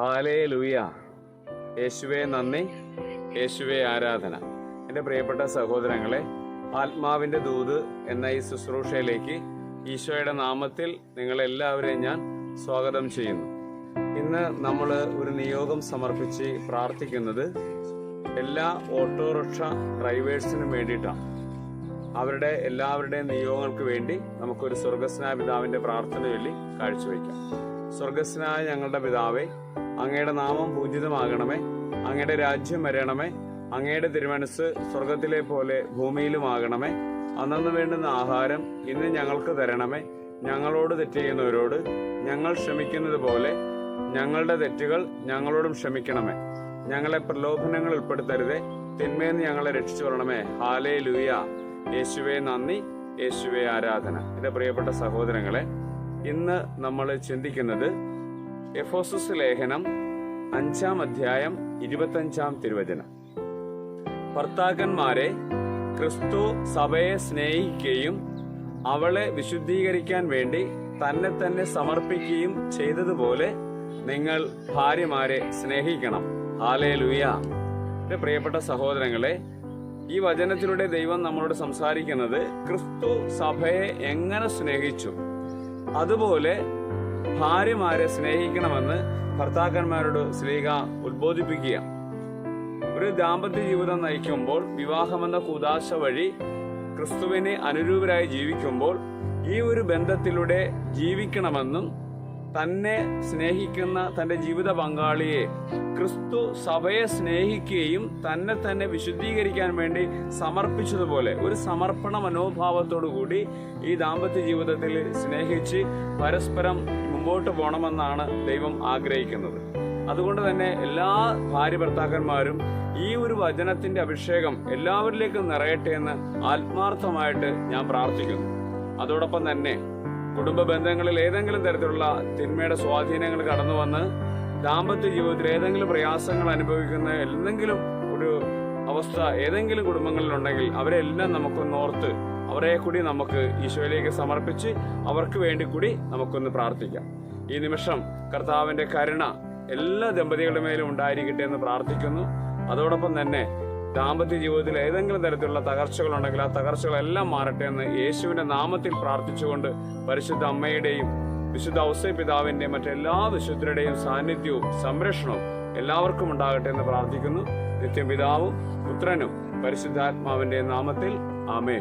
ഹാലേ ലൂയ യേശുവെ നന്ദി. യേശുവെ ആരാധന. എന്റെ പ്രിയപ്പെട്ട സഹോദരങ്ങളെ ആത്മാവിന്റെ ദൂത് എന്ന ഈ ശുശ്രൂഷയിലേക്ക് ഈശോയുടെ നാമത്തിൽ നിങ്ങളെല്ലാവരെയും ഞാൻ സ്വാഗതം ചെയ്യുന്നു. ഇന്ന് നമ്മൾ ഒരു നിയോഗം സമർപ്പിച്ച് പ്രാർത്ഥിക്കുന്നത് എല്ലാ ഓട്ടോറിക്ഷ ഡ്രൈവേഴ്സിനും വേണ്ടിയിട്ടാണ്. അവരുടെ എല്ലാവരുടെയും നിയോഗങ്ങൾക്ക് വേണ്ടി നമുക്കൊരു സ്വർഗസ്നായ പിതാവിന്റെ പ്രാർത്ഥന ചൊല്ലി കാഴ്ചവെക്കാം സ്വർഗസ്നായ ഞങ്ങളുടെ പിതാവേ അങ്ങയുടെ നാമം പൂജിതമാകണമേ. അങ്ങയുടെ രാജ്യം വരണമേ. അങ്ങയുടെ തിരുമനസ് സ്വർഗത്തിലെ പോലെ ഭൂമിയിലുമാകണമേ. അന്നു വേണ്ടുന്ന ആഹാരം ഇന്ന് ഞങ്ങൾക്ക് തരണമേ. ഞങ്ങളോട് തെറ്റ് ചെയ്യുന്നവരോട് ഞങ്ങൾ ക്ഷമിക്കുന്നത് പോലെ ഞങ്ങളുടെ തെറ്റുകൾ ഞങ്ങളോടും ക്ഷമിക്കണമേ. ഞങ്ങളെ പ്രലോഭനങ്ങൾ ഉൾപ്പെടുത്തരുതേ. തിന്മയെന്ന് ഞങ്ങളെ രക്ഷിച്ചു വരണമേ ഹാലേ ലൂയ യേശുവെ നന്ദി. യേശുവെ ആരാധന. എന്റെ പ്രിയപ്പെട്ട സഹോദരങ്ങളെ ഇന്ന് നമ്മൾ ചിന്തിക്കുന്നത് എഫോസസ് ലേഖനം അഞ്ചാം അധ്യായം ഇരുപത്തഞ്ചാം തിരുവചനം. ഭർത്താക്കന്മാരെ ക്രിസ്തു സഭയെ സ്നേഹിക്കുകയും അവളെ വിശുദ്ധീകരിക്കാൻ വേണ്ടി തന്നെ തന്നെ സമർപ്പിക്കുകയും ചെയ്തതുപോലെ നിങ്ങൾ ഭാര്യമാരെ സ്നേഹിക്കണം. ഹാലേ ലുയ പ്രിയപ്പെട്ട സഹോദരങ്ങളെ ഈ വചനത്തിലൂടെ ദൈവം നമ്മളോട് സംസാരിക്കുന്നത് ക്രിസ്തു സഭയെ എങ്ങനെ സ്നേഹിച്ചു? അതുപോലെ ഭാര്യമാരെ സ്നേഹിക്കണമെന്ന് ഭർത്താക്കന്മാരോട് സ്ലീഹ ഉദ്ബോധിപ്പിക്കുക ഒരു ദാമ്പത്യ ജീവിതം നയിക്കുമ്പോൾ വിവാഹമെന്ന കുദാശ വഴി ക്രിസ്തുവിനെ അനുരൂപരായി ജീവിക്കുമ്പോൾ ഈ ഒരു ബന്ധത്തിലൂടെ ജീവിക്കണമെന്നും തന്നെ സ്നേഹിക്കുന്ന തന്റെ ജീവിത പങ്കാളിയെ ക്രിസ്തു സഭയെ സ്നേഹിക്കുകയും തന്നെ തന്നെ വിശുദ്ധീകരിക്കാൻ വേണ്ടി സമർപ്പിച്ചതുപോലെ ഒരു സമർപ്പണ മനോഭാവത്തോടു കൂടി ഈ ദാമ്പത്യ ജീവിതത്തിൽ സ്നേഹിച്ച് പരസ്പരം മുമ്പോട്ട് പോകണമെന്നാണ് ദൈവം ആഗ്രഹിക്കുന്നത്. അതുകൊണ്ട് തന്നെ എല്ലാ ഭാര്യ ഭർത്താക്കന്മാരും ഈ ഒരു വചനത്തിന്റെ അഭിഷേകം എല്ലാവരിലേക്കും നിറയട്ടെ എന്ന് ആത്മാർത്ഥമായിട്ട് ഞാൻ പ്രാർത്ഥിക്കുന്നു. അതോടൊപ്പം തന്നെ കുടുംബ ബന്ധങ്ങളിൽ ഏതെങ്കിലും തരത്തിലുള്ള തിന്മയുടെ സ്വാധീനങ്ങൾ കടന്നു വന്ന് ദാമ്പത്യ ജീവിതത്തിൽ ഏതെങ്കിലും പ്രയാസങ്ങൾ അനുഭവിക്കുന്ന എന്തെങ്കിലും ഒരു അവസ്ഥ ഏതെങ്കിലും കുടുംബങ്ങളിലുണ്ടെങ്കിൽ അവരെല്ലാം നമുക്കൊന്ന് ഓർത്ത് അവരെ കൂടി നമുക്ക് ഈശോയിലേക്ക് സമർപ്പിച്ച് അവർക്ക് വേണ്ടി കൂടി നമുക്കൊന്ന് പ്രാർത്ഥിക്കാം. ഈ നിമിഷം കർത്താവിന്റെ കരുണ എല്ലാ ദമ്പതികളുടെ മേലും ഉണ്ടായിരിക്കട്ടെ എന്ന് പ്രാർത്ഥിക്കുന്നു. അതോടൊപ്പം തന്നെ ദാമ്പത്യ ജീവിതത്തിൽ ഏതെങ്കിലും തരത്തിലുള്ള തകർച്ചകളുണ്ടെങ്കിൽ ആ തകർച്ചകളെല്ലാം മാറട്ടെ എന്ന് യേശുവിന്റെ നാമത്തിൽ പ്രാർത്ഥിച്ചുകൊണ്ട് പരിശുദ്ധ അമ്മയുടെയും വിശുദ്ധ ഔസൈ പിതാവിന്റെയും മറ്റെല്ലാ വിശുദ്ധരുടെയും സാന്നിധ്യവും സംരക്ഷണവും എല്ലാവർക്കും ഉണ്ടാകട്ടെ എന്ന് പ്രാർത്ഥിക്കുന്നു. നിത്യം പിതാവും പുത്രനും പരിശുദ്ധാത്മാവിന്റെ നാമത്തിൽ. ആമേ